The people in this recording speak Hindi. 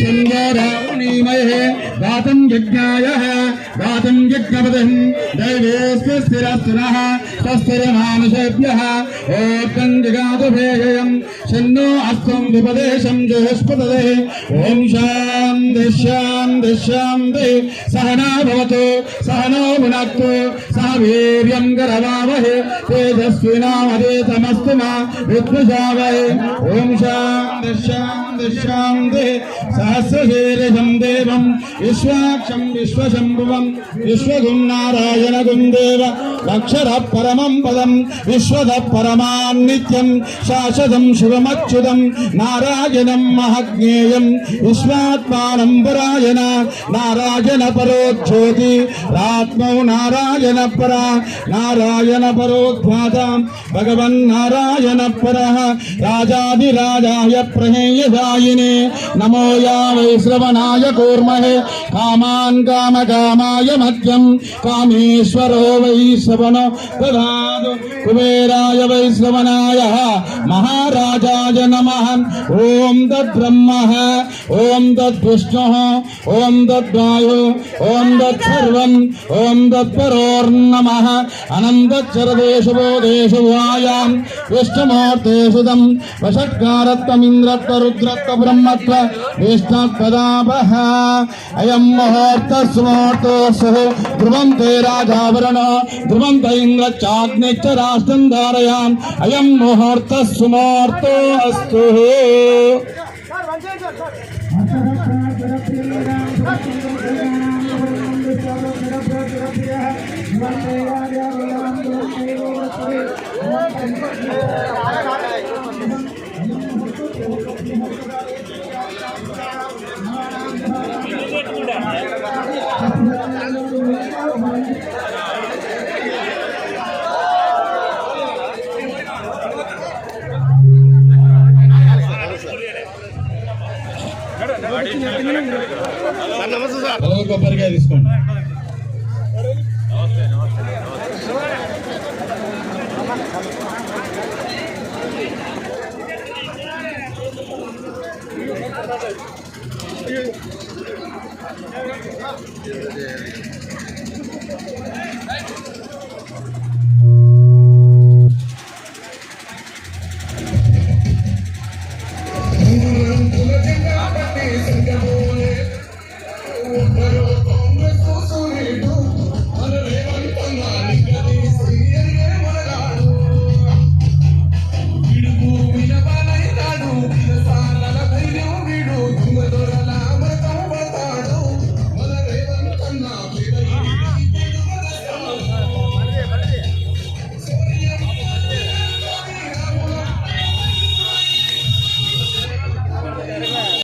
सुन्दरावणीमये गातं यज्ञायः गातं यज्ञपदम् दैवेऽस्य स्थिरस्थिरः स्वस्थिरमानुषेभ्यः ओर्गं जगातुभेयम् शन्नो अस्त्वं विपदेशं जुहस्पतदे ॐ शान्ति शान्ति शान्ति सहना भवतु सहनो भुनक्तु सह वीर्यं करवावहे तेजस्विनामदेतमस्तु मा विद्विषावहे ॐ शान्ति शान्ति शान्ति सहस्रशीर्षं देवं विश्वाक्षं विश्वशम्भुवं विश्वगुं नारायणगुं देव అక్షర పరమం పదం విశ్వద పరమాన్నిత్యం శాశ్వతం శివమచ్యుతం నారాయణం మహజ్ఞేయం విశ్వాత్మానం పరాయణ నారాయణ పరోజ్యోతి రాత్మౌ నారాయణ పర నారాయణ పరోద్భాత భగవన్ నారాయణ పర రాజాదిరాజాయ ప్రహేయదాయినే నమో యా వైశ్రవణాయ కూర్మహే కామాన్ కామ మధ్యం కామేశ్వరో వైశ్వ श्रवणो ददातु कुबेराय वै श्रवणाय महाराजाय नमः। ॐ तद्ब्रह्मः ॐ तद्विष्णुः ॐ तद्वायु ॐ तत्सर्वम् ॐ तत्परोर्नमः। अनन्तचरदेषु बोधेषु विष्णुमूर्तेषु ते राजावरण ध्रुवं त इन्द्रश्चाग्निश्च राष्ट्रं धारयाम् अयम् मुहूर्तः सुमुहूर्तो अस्तु ఓ కొబ్బరికాయ తీసుకోండి